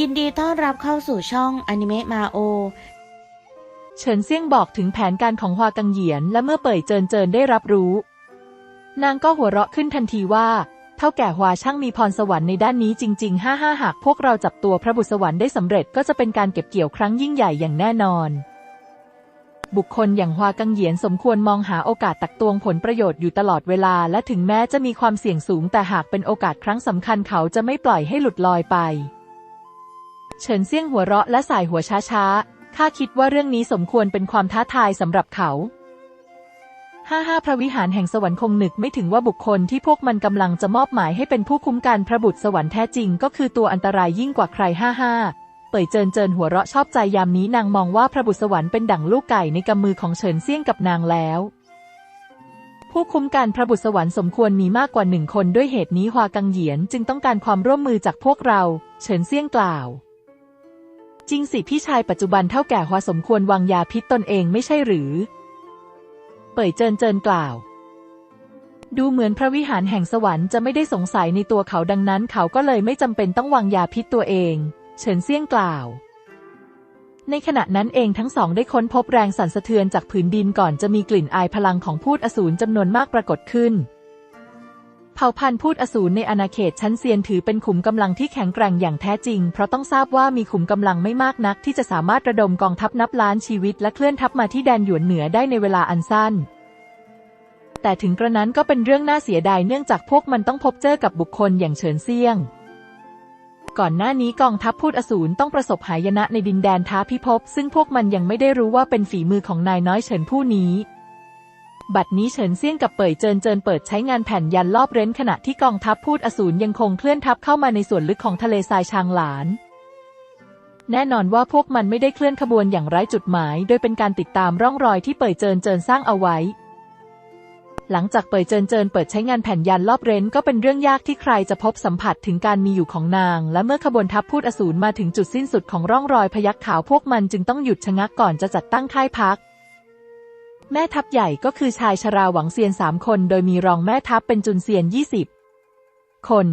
ยินดีต้อนรับเข้าสู่ช่องอนิเมะมาโอ เฉินเซี่ยงบอกถึงแผนการของฮวากังเหยียนและเมื่อเป่ยเจินเจินได้รับรู้ นางก็หัวเราะขึ้นทันทีว่า เท่าแก่ฮวาช่างมีพรสวรรค์ในด้านนี้จริงๆ ห้าห้าหากพวกเราจับตัวพระบุตรสวรรค์ได้สำเร็จก็จะเป็นการเก็บเกี่ยวครั้งยิ่งใหญ่อย่างแน่นอน บุคคลอย่างฮวากังเหยียนสมควรมองหาโอกาสตักตวงผลประโยชน์อยู่ตลอดเวลา และถึงแม้จะมีความเสี่ยงสูง แต่หากเป็นโอกาสครั้งสำคัญเขาจะไม่ปล่อยให้หลุดลอยไป เฉินเซี่ยงหัวเราะและสายหัวช้าๆ ข้าคิดว่าเรื่องนี้สมควรเป็นความท้าทายสำหรับเขาห้าห้าพระวิหารแห่งสวรรค์คงนึกไม่ถึงว่าบุคคลที่พวกมันกำลังจะมอบหมายให้เป็นผู้คุ้มกันพระบุตรสวรรค์แท้จริงก็คือตัวอันตรายยิ่งกว่าใครห้าห้าเป่ยเจินเจินหัวเราะชอบใจยามนี้นางมองว่าพระบุตรสวรรค์เป็นดั่งลูกไก่ในกำมือของเฉินเซี่ยงกับนางแล้ว ผู้คุ้มกันพระบุตรสวรรค์สมควรมีมากกว่าหนึ่งคนด้วยเหตุนี้ฮวากังเหยียนจึงต้องการความร่วมมือจากพวกเรา เฉินเซี่ยงกล่าว จริงสิพี่ชายปัจจุบันเท่าแก่ฮวาสมควรวางยาพิษตนเองไม่ใช่หรือ เป่ยเจินเจินกล่าว ดูเหมือนพระวิหารแห่งสวรรค์จะไม่ได้สงสัยในตัวเขาดังนั้น เขาก็เลยไม่จำเป็นต้องวางยาพิษตัวเอง เฉินเซี่ยงกล่าว ในขณะนั้นเองทั้งสองได้ค้นพบแรงสั่นสะเทือนจากผืนดินก่อนจะมีกลิ่นอายพลังของพูดอสูรจำนวนมากปรากฏขึ้น เผ่าพันธุ์พูดอสูรในอาณาเขตชั้นเซียนถือเป็นขุมกำลังที่แข็งแกร่งอย่างแท้จริง เพราะต้องทราบว่ามีขุมกำลังไม่มากนัก ที่จะสามารถระดมกองทัพนับล้านชีวิต และเคลื่อนทัพมาที่แดนหยวนเหนือได้ในเวลาอันสั้น แต่ถึงกระนั้นก็เป็นเรื่องน่าเสียดายเนื่องจากพวกมันต้องพบเจอกับบุคคลอย่างเฉินเซียง ก่อนหน้านี้กองทัพพูดอสูรต้องประสบหายนะในดินแดนท้าพิภพซึ่งพวกมันยังไม่ได้รู้ว่าเป็นฝีมือของนายน้อยเฉินผู้นี้ บัดนี้เฉินเซี่ยงกับเป่ยเจินเจินเปิดใช้งานแผ่นยันรอบเร้นขณะที่กองทัพพูดอสูรยังคงเคลื่อนทัพเข้ามาในส่วนลึกของทะเลทรายชางหลาน แน่นอนว่าพวกมันไม่ได้เคลื่อนขบวนอย่างไร้จุดหมาย โดยเป็นการติดตามร่องรอยที่เป่ยเจินเจินสร้างเอาไว้ หลังจากเป่ยเจินเจินเปิดใช้งานแผ่นยันรอบเร้นก็เป็นเรื่องยากที่ใครจะพบสัมผัสถึงการมีอยู่ของนาง และเมื่อขบวนทัพพูดอสูรมาถึงจุดสิ้นสุดของร่องรอยพยัคฆ์ขาวพวกมันจึงต้องหยุดชะงักก่อนจะจัดตั้งค่ายพัก แม่ทัพใหญ่ก็คือชายชราหวังเซียนสามคน โดยมีรองแม่ทัพเป็นจุนเซียนยี่สิบคน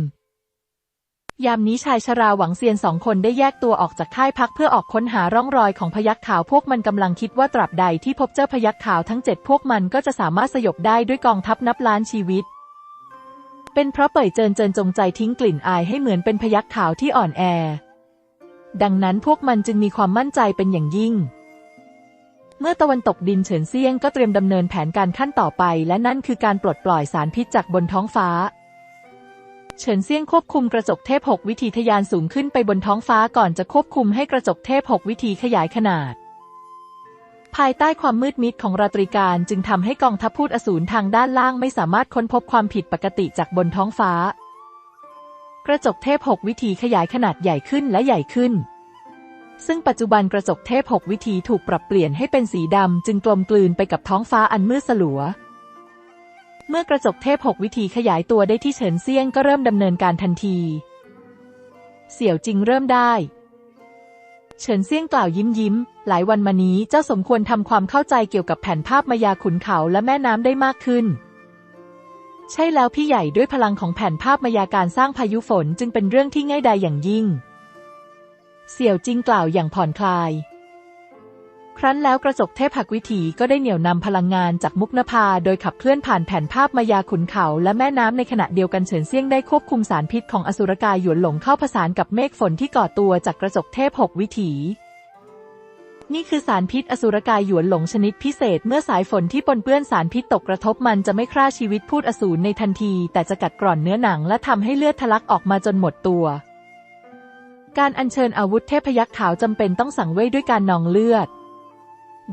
ยามนี้ชายชราหวังเซียนสองคนได้แยกตัวออกจากค่ายพักเพื่อออกค้นหาร่องรอยของพยัคฆ์ขาวพวกมันกำลังคิดว่าตราบใดที่พบเจอพยัคฆ์ขาวทั้งเจ็ดพวกมันก็จะสามารถสยบได้ด้วยกองทัพนับล้านชีวิต เป็นเพราะเป่ยเจินเจินจงใจทิ้งกลิ่นอายให้เหมือนเป็นพยัคฆ์ขาวที่อ่อนแอ ดังนั้นพวกมันจึงมีความมั่นใจเป็นอย่างยิ่ง เมื่อตะวันตกดินเฉินเซียงก็เตรียมดำเนินแผนการขั้นต่อไป และนั่นคือการปลดปล่อยสารพิษจากบนท้องฟ้า เฉินเซียงควบคุมกระจกเทพหกวิธีทะยานสูงขึ้นไปบนท้องฟ้าก่อนจะควบคุมให้กระจกเทพหกวิธีขยายขนาด ภายใต้ความมืดมิดของราตรีการจึงทำให้กองทัพพูดอสูรทางด้านล่างไม่สามารถค้นพบความผิดปกติจากบนท้องฟ้า กระจกเทพหกวิธีขยายขนาดใหญ่ขึ้นและใหญ่ขึ้น ซึ่งปัจจุบันกระจกเทพหกวิธีถูกปรับเปลี่ยนให้เป็นสีดำจึงกลมกลืนไปกับท้องฟ้าอันมืดสลัว เมื่อกระจกเทพหกวิธีขยายตัวได้ที่เฉินเซียงก็เริ่มดำเนินการทันที เสี่ยวจริงเริ่มได้ เฉินเซียงกล่าวยิ้มยิ้ม หลายวันมานี้เจ้าสมควรทำความเข้าใจเกี่ยวกับแผนภาพมายาขุนเขาและแม่น้ำได้มากขึ้นใช่แล้วพี่ใหญ่ด้วยพลังของแผนภาพมายาการสร้างพายุฝนจึงเป็นเรื่องที่ง่ายดายอย่างยิ่ง เสี่ยวจิงกล่าวอย่างผ่อนคลาย ครั้นแล้วกระจกเทพหักวิถีก็ได้เหนี่ยวนำพลังงานจากมุกนภาโดยขับเคลื่อนผ่านแผนภาพมายาขุนเขาและแม่น้ำในขณะเดียวกันเฉินเซี่ยงได้ควบคุมสารพิษของอสุรกายหยวนหลงเข้าผสานกับเมฆฝนที่ก่อตัวจากกระจกเทพหกวิถีนี่คือสารพิษอสุรกายหยวนหลงชนิดพิเศษเมื่อสายฝนที่ปนเปื้อนสารพิษตกกระทบมันจะไม่ฆ่าชีวิตพูดอสูรในทันที แต่จะกัดกร่อนเนื้อหนังและทำให้เลือดทะลักออกมาจนหมดตัว การอัญเชิญอาวุธเทพยักษ์ขาวจำเป็นต้องสั่งเว้ยด้วยการนองเลือด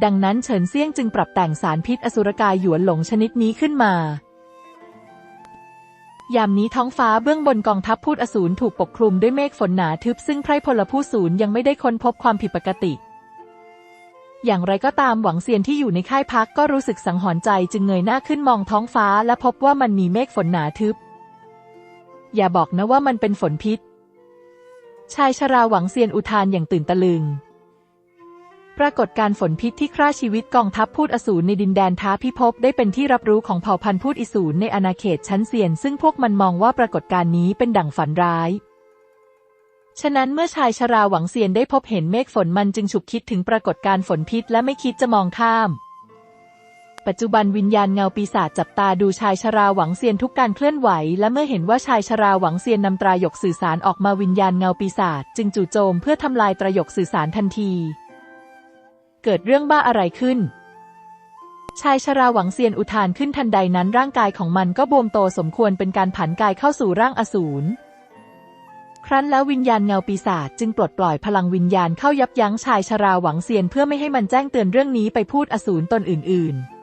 ดังนั้นเฉินเซี่ยงจึงปรับแต่งสารพิษอสุรกายหยวนหลงชนิดนี้ขึ้นมา ยามนี้ท้องฟ้าเบื้องบนกองทัพพูดอสูรถูกปกคลุมด้วยเมฆฝนหนาทึบซึ่งไพรพลผู้สูรยังไม่ได้ค้นพบความผิดปกติอย่างไรก็ตามหวังเซียนที่อยู่ในค่ายพักก็รู้สึกสังหรณ์ใจจึงเงยหน้าขึ้นมองท้องฟ้าและพบว่ามันมีเมฆฝนหนาทึบ อย่าบอกนะว่ามันเป็นฝนพิษ ชายชราหวังเซียนอุทานอย่างตื่นตะลึง ปรากฏการฝนพิษที่ฆ่าชีวิตกองทัพพูดอสูรในดินแดนท้าพิภพได้เป็นที่รับรู้ของเผ่าพันธุ์พูดอสูรในอาณาเขตชั้นเซียน ซึ่งพวกมันมองว่าปรากฏการณ์นี้เป็นดั่งฝันร้าย ฉะนั้นเมื่อชายชราหวังเซียนได้พบเห็นเมฆฝนมันจึงฉุกคิดถึงปรากฏการณ์ฝนพิษและไม่คิดจะมองข้าม ปัจจุบันวิญญาณเงาปีศาจจับตาดูชายชราหวังเซียนทุกการเคลื่อนไหว และเมื่อเห็นว่าชายชราหวังเซียนนำตรายกสื่อสารออกมาวิญญาณเงาปีศาจจึงจู่โจมเพื่อทำลายตรายกสื่อสารทันที เกิดเรื่องบ้าอะไรขึ้น ชายชราหวังเซียนอุทานขึ้นทันใดนั้นร่างกายของมันก็บวมโตสมควรเป็นการผันกายเข้าสู่ร่างอสูรครั้นแล้ววิญญาณเงาปีศาจจึงปลดปล่อยพลังวิญญาณเข้ายับยั้งชายชราหวังเซียนเพื่อไม่ให้มันแจ้งเตือนเรื่องนี้ไปพูดอสูรตนอื่น ๆ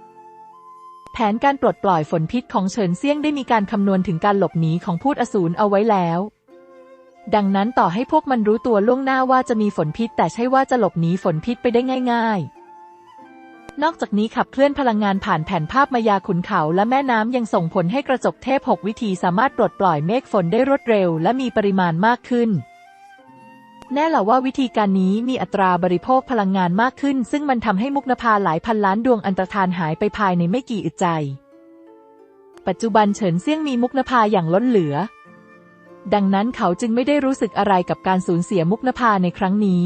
แผนการปลดปล่อยฝนพิษของเฉินเซียงได้มีการคำนวณถึงการหลบหนีของพูดอสูรเอาไว้แล้ว ดังนั้นต่อให้พวกมันรู้ตัวล่วงหน้าว่าจะมีฝนพิษ แต่ใช่ว่าจะหลบหนีฝนพิษไปได้ง่าย ๆนอกจากนี้ขับเคลื่อนพลังงานผ่านแผ่นภาพมายาขุนเขาและแม่น้ำยังส่งผลให้กระจกเทพหกวิธีสามารถปลดปล่อยเมฆฝนได้รวดเร็วและมีปริมาณมากขึ้น แน่ละว่าวิธีการนี้มีอัตราบริโภคพลังงานมากขึ้น ซึ่งมันทำให้มุกนภาหลายพันล้านดวงอันตรธานหายไปภายในไม่กี่อึดใจ ปัจจุบันเฉินเซี่ยงมีมุกนภาอย่างล้นเหลือ ดังนั้นเขาจึงไม่ได้รู้สึกอะไรกับการสูญเสียมุกนภาในครั้งนี้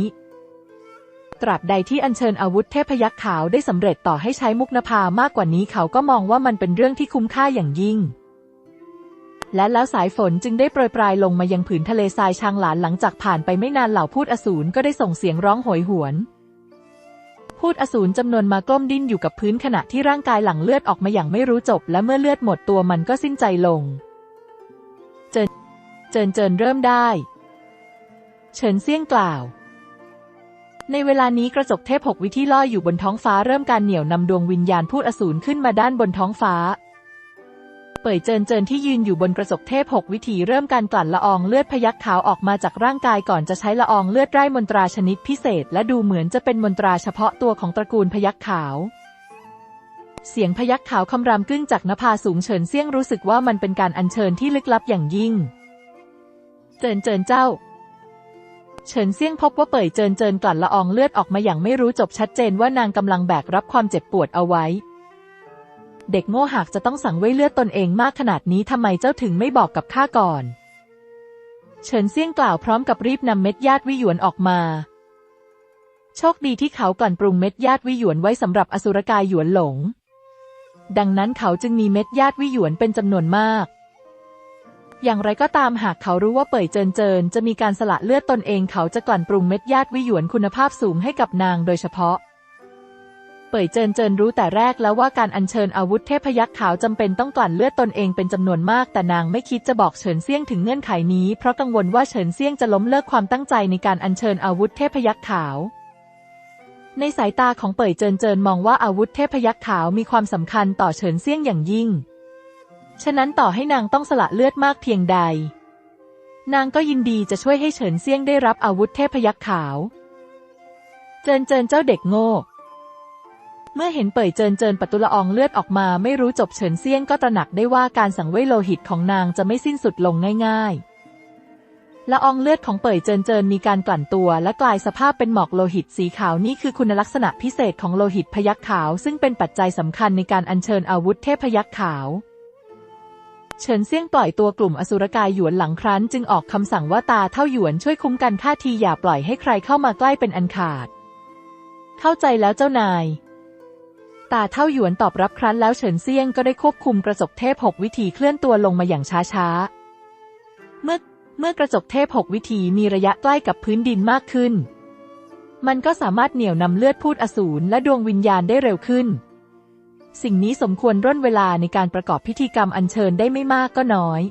ตราบใดที่อัญเชิญอาวุธเทพยักษ์ขาวได้สำเร็จต่อให้ใช้มุกนภามากกว่านี้เขาก็มองว่ามันเป็นเรื่องที่คุ้มค่าอย่างยิ่ง และแล้วสายฝนจึงได้โปรยปลายลงมายังผืนทะเลทรายชางหลานหลังจากผ่านไปไม่นานเหล่าพูดอสูรก็ได้ส่งเสียงร้องโหยหวน พูดอสูรจำนวนมาก้มดิ้นอยู่กับพื้นขณะที่ร่างกายหลั่งเลือดออกมาอย่างไม่รู้จบ และเมื่อเลือดหมดตัวมันก็สิ้นใจลง เจินเจินเจินเริ่มได้ เฉินเซี่ยงกล่าว ในเวลานี้กระจกเทพหกวิที่อยอยู่บนท้องฟ้าเริ่มการเหนี่ยวนำดวงวิญญาณพูดอสูรขึ้นมาด้านบนท้องฟ้า ป่ยเจินเจินที่ยืนอยู่บนกระจกเทพหกวิถีเริ่มการกลั่นละอองเลือดพยักขาวออกมาจากร่างกายก่อนจะใช้ละอองเลือดไร้มนตราชนิดพิเศษ และดูเหมือนจะเป็นมนตราเฉพาะตัวของตระกูลพยักขาว เสียงพยักขาวคำรามกึ้งจากนภาสูงเฉินเซี่ยงรู้สึกว่ามันเป็นการอัญเชิญที่ลึกลับอย่างยิ่ง เจินเจินเจ้า เฉินเซี่ยงพบว่าเป่ยเจินเจินกลั่นละอองเลือดออกมาอย่างไม่รู้จบชัดเจนว่านางกำลังแบกรับความเจ็บปวดเอาไว้ เด็กโง่หากจะต้องสั่งไว้เลือดตนเองมากขนาดนี้ทำไมเจ้าถึงไม่บอกกับข้าก่อน เฉินเซี่ยงกล่าวพร้อมกับรีบนำเม็ดญาติวิหยวนออกมา โชคดีที่เขากลั่นปรุงเม็ดญาติวิหยวนไว้สำหรับอสุรกายหยวนหลง ดังนั้นเขาจึงมีเม็ดญาติวิหยวนเป็นจำนวนมาก อย่างไรก็ตามหากเขารู้ว่าเป่ยเจินเจินจะมีการสละเลือดตนเองเขาจะกลั่นปรุงเม็ดญาติวิหยวนคุณภาพสูงให้กับนางโดยเฉพาะ เป่ยเจินเจินรู้แต่แรกแล้วว่าการอัญเชิญอาวุธเทพยักษ์ขาวจำเป็นต้องกลั่นเลือดตนเองเป็นจำนวนมาก แต่นางไม่คิดจะบอกเฉินเซี่ยงถึงเงื่อนไขนี้ เพราะกังวลว่าเฉินเซี่ยงจะล้มเลิกความตั้งใจในการอัญเชิญอาวุธเทพยักษ์ขาว ในสายตาของเป่ยเจินเจินมองว่าอาวุธเทพยักษ์ขาวมีความสำคัญต่อเฉินเซี่ยงอย่างยิ่ง ฉะนั้นต่อให้นางต้องสละเลือดมากเพียงใด นางก็ยินดีจะช่วยให้เฉินเซี่ยงได้รับอาวุธเทพยักษ์ขาว เจินเจินเจ้าเด็กโง่ เมื่อเห็นเป่ยเจินเจินปัตุละอองเลือดออกมาไม่รู้จบเฉินเซียงก็ตระหนักได้ว่าการสังเวยโลหิตของนางจะไม่สิ้นสุดลงง่ายๆ ละอองเลือดของเป่ยเจินเจินมีการกลั่นตัวและกลายสภาพเป็นหมอกโลหิตสีขาวนี่คือคุณลักษณะพิเศษของโลหิตพยักขาว ซึ่งเป็นปัจจัยสำคัญในการอัญเชิญอาวุธเทพยักษ์ขาวเฉินเซี่ยงปล่อยตัวกลุ่มอสุรกายหยวนหลังครั้น จึงออกคำสั่งว่าตาเท่าหยวนช่วยคุ้มกันท่าทีอย่าปล่อยให้ใครเข้ามาใกล้เป็นอันขาด เข้าใจแล้วเจ้านาย ตาเท่าหยวนตอบรับครั้นแล้วเฉินเซี่ยงก็ได้ควบคุมกระจกเทพหกวิธีเคลื่อนตัวลงมาอย่างช้าๆ เมื่อเมื่อกระจกเทพหกวิธีมีระยะใกล้กับพื้นดินมากขึ้น มันก็สามารถเหนี่ยวนำเลือดพูดอสูรและดวงวิญญาณได้เร็วขึ้น สิ่งนี้สมควรร่นเวลาในการประกอบพิธีกรรมอัญเชิญได้ไม่มากก็น้อย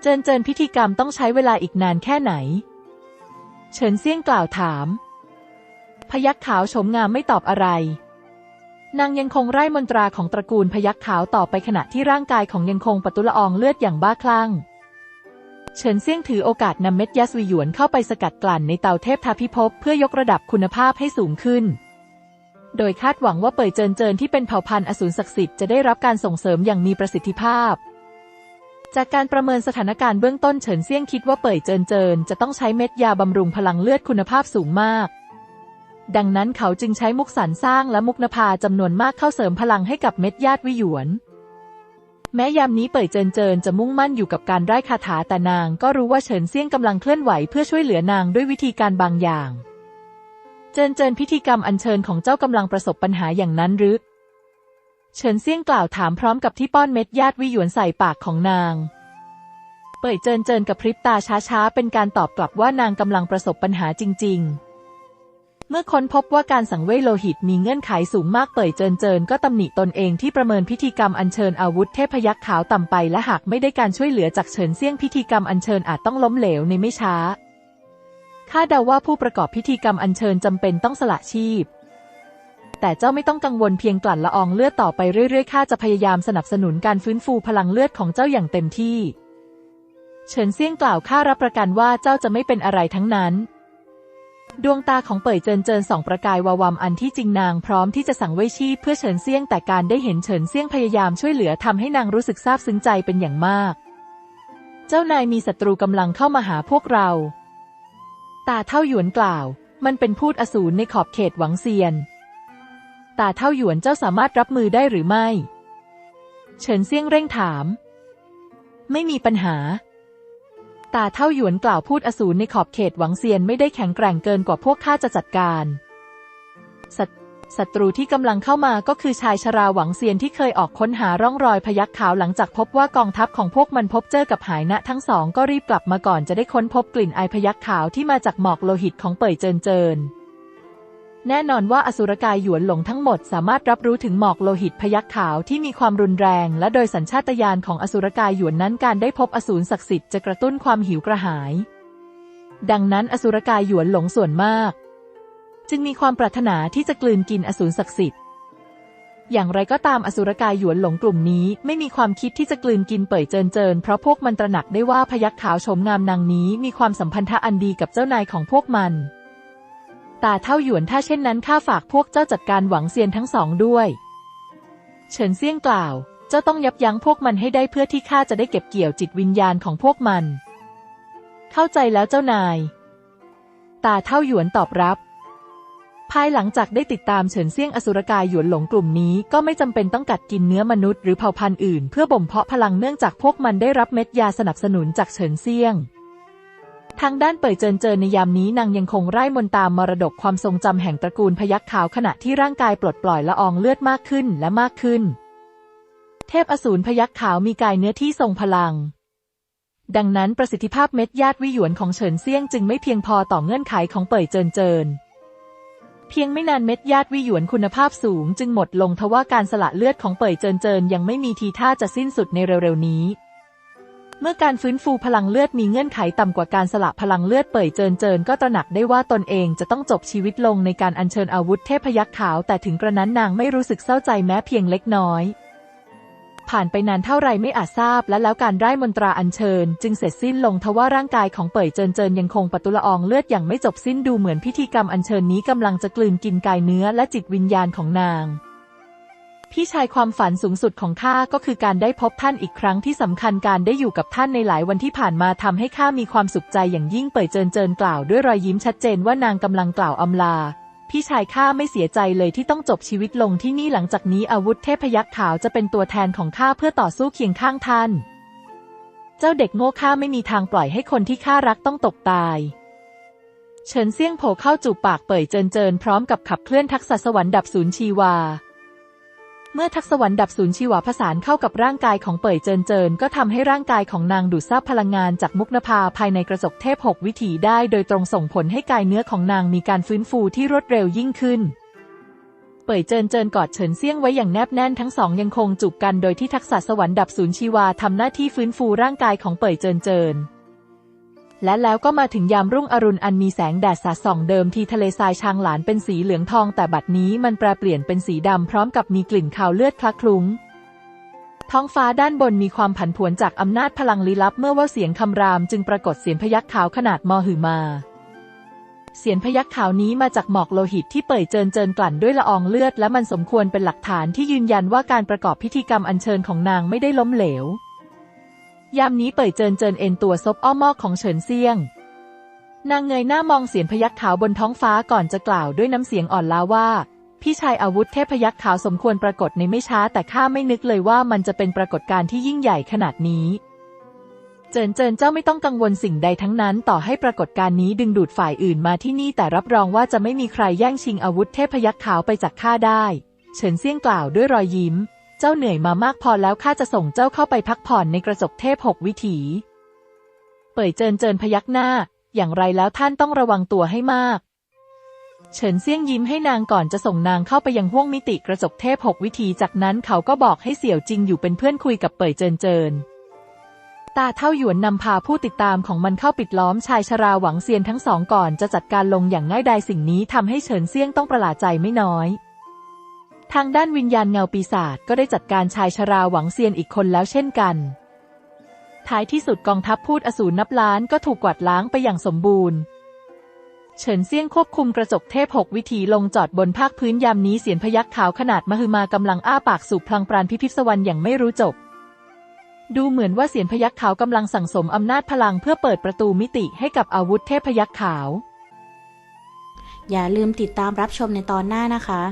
เจินเจินพิธีกรรมต้องใช้เวลาอีกนานแค่ไหน เฉินเซี่ยงกล่าวถาม พยักขาวโฉมงามไม่ตอบอะไร นางยังคงไร้มนตราของตระกูลพยักขาวต่อไปขณะที่ร่างกายของยังคงปตุละอองเลือดอย่างบ้าคลั่ง เฉินเซี่ยงถือโอกาสนำเม็ดยัสวิหยวนเข้าไปสกัดกลั่นในเตาเทพทาพิภพเพื่อยกระดับคุณภาพให้สูงขึ้น โดยคาดหวังว่าเป่ยเจินเจินที่เป็นเผ่าพันธุ์อสูรศักดิ์สิทธิ์จะได้รับการส่งเสริมอย่างมีประสิทธิภาพ จากการประเมินสถานการณ์เบื้องต้นเฉินเซี่ยงคิดว่าเป่ยเจินเจินจะต้องใช้เม็ดยาบำรุงพลังเลือดคุณภาพสูงมาก ดังนั้นเขาจึงใช้มุกสรรสร้างและมุกนภาจำนวนมากเข้าเสริมพลังให้กับเม็ดญาติวิหยวน แม้ยามนี้เป่ยเจินเจินจะมุ่งมั่นอยู่กับการไร้คาถาแต่นางก็รู้ว่าเฉินเซี่ยงกำลังเคลื่อนไหวเพื่อช่วยเหลือนางด้วยวิธีการบางอย่าง เจินเจินพิธีกรรมอัญเชิญของเจ้ากำลังประสบปัญหาอย่างนั้นหรือเฉินเซี่ยงกล่าวถามพร้อมกับที่ป้อนเม็ดญาติวิหยวนใส่ปากของนาง เป่ยเจินเจินกับพริบตาช้าๆ เป็นการตอบกลับว่านางกำลังประสบปัญหาจริง ๆ เมื่อค้นพบว่าการสังเวยโลหิตมีเงื่อนไขสูงมากเป่ยเจินเจินก็ตำหนิตนเองที่ประเมินพิธีกรรมอัญเชิญอาวุธเทพยักษ์ขาวต่ำไปและหากไม่ได้การช่วยเหลือจากเฉินเซี่ยงพิธีกรรมอัญเชิญอาจต้องล้มเหลวในไม่ช้าข้าเดาว่าผู้ประกอบพิธีกรรมอัญเชิญจำเป็นต้องสละชีพ แต่เจ้าไม่ต้องกังวลเพียงกลั่นละอองเลือดต่อไปเรื่อยๆข้าจะพยายามสนับสนุนการฟื้นฟูพลังเลือดของเจ้าอย่างเต็มที่ เฉินเซี่ยงกล่าวข้ารับประกันว่าเจ้าจะไม่เป็นอะไรทั้งนั้น ดวงตาของเป่ยเจินเจินสองประกายวาวำอันที่จริงนางพร้อมที่จะสั่งเว่ยชีพเพื่อเฉินเซี่ยงแต่การได้เห็นเฉินเซี่ยงพยายามช่วยเหลือทำให้นางรู้สึกซาบซึ้งใจเป็นอย่างมาก เจ้านายมีศัตรูกำลังเข้ามาหาพวกเรา ตาเท่าหยวนกล่าว มันเป็นพูดอสูรในขอบเขตหวังเซียน ตาเท่าหยวนเจ้าสามารถรับมือได้หรือไม่ เฉินเซี่ยงเร่งถาม ไม่มีปัญหา ตาเท่าหยวนกล่าวพูดอสูรในขอบเขตหวังเซียนไม่ได้แข็งแกร่งเกินกว่าพวกข้าจะจัดการศศัตรูที่กำลังเข้ามาก็คือชายชราหวังเซียนที่เคยออกค้นหาร่องรอยพยักขาวหลังจากพบว่ากองทัพของพวกมันพบเจอกับหายนะทั้งสองก็รีบกลับมาก่อนจะได้ค้นพบกลิ่นไอพยักขาวที่มาจากหมอกโลหิตของเป่ยเจินเจิน แน่นอนว่าอสุรกายหยวนหลงทั้งหมดสามารถรับรู้ถึงหมอกโลหิตพยักขาวที่มีความรุนแรง และโดยสัญชาตญาณของอสุรกายหยวนนั้นการได้พบอสูรศักดิ์สิทธิ์จะกระตุ้นความหิวกระหาย ดังนั้นอสุรกายหยวนหลงส่วนมาก จึงมีความปรารถนาที่จะกลืนกินอสูรศักดิ์สิทธิ์ อย่างไรก็ตามอสุรกายหยวนหลงกลุ่มนี้ ไม่มีความคิดที่จะกลืนกินเป่ยเจินเจินเพราะพวกมันตระหนักได้ว่าพยักขาวโฉมงามนางนี้มีความสัมพันธะอันดีกับเจ้านายของพวกมัน ตาเท่าหยวนถ้าเช่นนั้นข้าฝากพวกเจ้าจัดการหวังเซียนทั้งสองด้วย เฉินเซี่ยงกล่าว เจ้าต้องยับยั้งพวกมันให้ได้เพื่อที่ข้าจะได้เก็บเกี่ยวจิตวิญญาณของพวกมัน เข้าใจแล้วเจ้านาย ตาเท่าหยวนตอบรับ ภายหลังจากได้ติดตามเฉินเซี่ยงอสุรกายหยวนหลงกลุ่มนี้ก็ไม่จำเป็นต้องกัดกินเนื้อมนุษย์หรือเผ่าพันธุ์อื่นเพื่อบ่มเพาะพลังเนื่องจากพวกมันได้รับเม็ดยาสนับสนุนจากเฉินเซี่ยง ทางด้านเป่ยเจินเจินในยามนี้นางยังคงไร้มนตามมรดกความทรงจำแห่งตระกูลพยัคฆ์ขาวขณะที่ร่างกายปลดปล่อยละอองเลือดมากขึ้นและมากขึ้น เทพอสูรพยัคฆ์ขาวมีกายเนื้อที่ทรงพลัง ดังนั้นประสิทธิภาพเม็ดญาติวิหยวนของเฉินเซี่ยงจึงไม่เพียงพอต่อเงื่อนไขของเป่ยเจินเจินเพียงไม่นานเม็ดญาติวิหยวนคุณภาพสูงจึงหมดลงทว่าการสละเลือดของเป่ยเจินเจินยังไม่มีทีท่าจะสิ้นสุดในเร็วๆนี้ เมื่อการฟื้นฟูพลังเลือดมีเงื่อนไขต่ำกว่าการสละพลังเลือดเป่ยเจินเจินก็ตระหนักได้ว่าตนเองจะต้องจบชีวิตลงในการอัญเชิญอาวุธเทพยักษ์ขาวแต่ถึงกระนั้นนางไม่รู้สึกเศร้าใจแม้เพียงเล็กน้อย ผ่านไปนานเท่าไรไม่อาจทราบ และแล้วการไร้มนตราอัญเชิญ จึงเสร็จสิ้นลงทว่าร่างกายของเป่ยเจินเจินยังคงปะตุละอองเลือดอย่างไม่จบสิ้นดูเหมือนพิธีกรรมอัญเชิญนี้กำลังจะกลืนกินกายเนื้อและจิตวิญญาณของนาง พี่ชายความฝันสูงสุดของข้าก็คือการได้พบท่านอีกครั้งที่สำคัญการได้อยู่กับท่านในหลายวันที่ผ่านมาทำให้ข้ามีความสุขใจอย่างยิ่งเป่ยเจินเจินกล่าวด้วยรอยยิ้มชัดเจนว่านางกำลังกล่าวอำลา พี่ชายข้าไม่เสียใจเลยที่ต้องจบชีวิตลงที่นี่หลังจากนี้อาวุธเทพยักษ์ขาวจะเป็นตัวแทนของข้าเพื่อต่อสู้เคียงข้างท่าน เจ้าเด็กโง่ข้าไม่มีทางปล่อยให้คนที่ข้ารักต้องตกตายเฉินเซี่ยงโผเข้าจูบปากเป่ยเจินเจินพร้อมกับขับเคลื่อนทักษะสวรรค์ดับศูนย์ชีวา เมื่อทักษวรรค์ดับศูนย์ชีวาผสานเข้ากับร่างกายของเป่ยเจินเจิน ก็ทำให้ร่างกายของนางดูดซับพลังงานจากมุกนภาภายในกระจกเทพหกวิถีได้ โดยตรงส่งผลให้กายเนื้อของนางมีการฟื้นฟูที่รวดเร็วยิ่งขึ้น เป่ยเจินเจินกอดเฉินเซี่ยงไว้อย่างแนบแน่นทั้งสองยังคงจูบกันโดยที่ทักษะสวรรค์ดับศูนย์ชีวาทำหน้าที่ฟื้นฟูร่างกายของเป่ยเจินเจิน และแล้วก็มาถึงยามรุ่งอรุณอันมีแสงแดดสาดส่องเดิมทีทะเลทรายชางหลานเป็นสีเหลืองทองแต่บัดนี้มันแปรเปลี่ยนเป็นสีดำพร้อมกับมีกลิ่นคาวเลือดคลักคลุ้งท้องฟ้าด้านบนมีความผันผวนจากอำนาจพลังลี้ลับเมื่อว่าเสียงคำรามจึงปรากฏเสียงพยักขาวขนาดมอหือมา เสียงพยักขาวนี้มาจากหมอกโลหิตที่เป่ยเจินเจินกลั่นด้วยละอองเลือด และมันสมควรเป็นหลักฐานที่ยืนยันว่าการประกอบพิธีกรรมอัญเชิญของนางไม่ได้ล้มเหลว ยามนี้เป่ยเจินเจินเอ็นตัวซบอ้อมอกของเฉินเซียง นางเงยหน้ามองเสียงพยักขาวบนท้องฟ้าก่อนจะกล่าวด้วยน้ำเสียงอ่อนล้าว่า พี่ชายอาวุธเทพยักษ์ขาวสมควรปรากฏในไม่ช้า แต่ข้าไม่นึกเลยว่ามันจะเป็นปรากฏการณ์ที่ยิ่งใหญ่ขนาดนี้ เจินเจินเจ้าไม่ต้องกังวลสิ่งใดทั้งนั้น ต่อให้ปรากฏการณ์นี้ดึงดูดฝ่ายอื่นมาที่นี่แต่รับรองว่าจะไม่มีใครแย่งชิงอาวุธเทพยักษ์ขาวไปจากข้าได้ เฉินเซียงกล่าวด้วยรอยยิ้ม เจ้าเหนื่อยมามากพอแล้วข้าจะส่งเจ้าเข้าไปพักผ่อนในกระจกเทพหกวิถี เป่ยเจินเจินพยักหน้า อย่างไรแล้วท่านต้องระวังตัวให้มาก เฉินเซี่ยงยิ้มให้นางก่อนจะส่งนางเข้าไปยังห้วงมิติกระจกเทพหกวิธีจากนั้นเขาก็บอกให้เสี่ยวจริงอยู่เป็นเพื่อนคุยกับเป่ยเจินเจินตาเท่าหยวนนำพาผู้ติดตามของมันเข้าปิดล้อมชายชราหวังเซียนทั้งสองก่อนจะจัดการลงอย่างง่ายดายสิ่งนี้ทำให้เฉินเซี่ยงต้องประหลาดใจไม่น้อย ทางด้านวิญญาณเงาปีศาจก็ได้จัดการชายชราหวังเซียนอีกคนแล้วเช่นกัน ท้ายที่สุดกองทัพพูดอสูรนับล้านก็ถูกกวาดล้างไปอย่างสมบูรณ์ เฉินเซียงควบคุมกระจกเทพหกวิถีลงจอดบนภาคพื้นยามนี้เสียนพยักขาวขนาดมหึมากำลังอ้าปากสูบพลังปราณพิพิธสวรรค์อย่างไม่รู้จบ ดูเหมือนว่าเสียนพยักขาวกำลังสั่งสมอำนาจพลังเพื่อเปิดประตูมิติให้กับอาวุธเทพพยักขาว อย่าลืมติดตามรับชมในตอนหน้านะคะ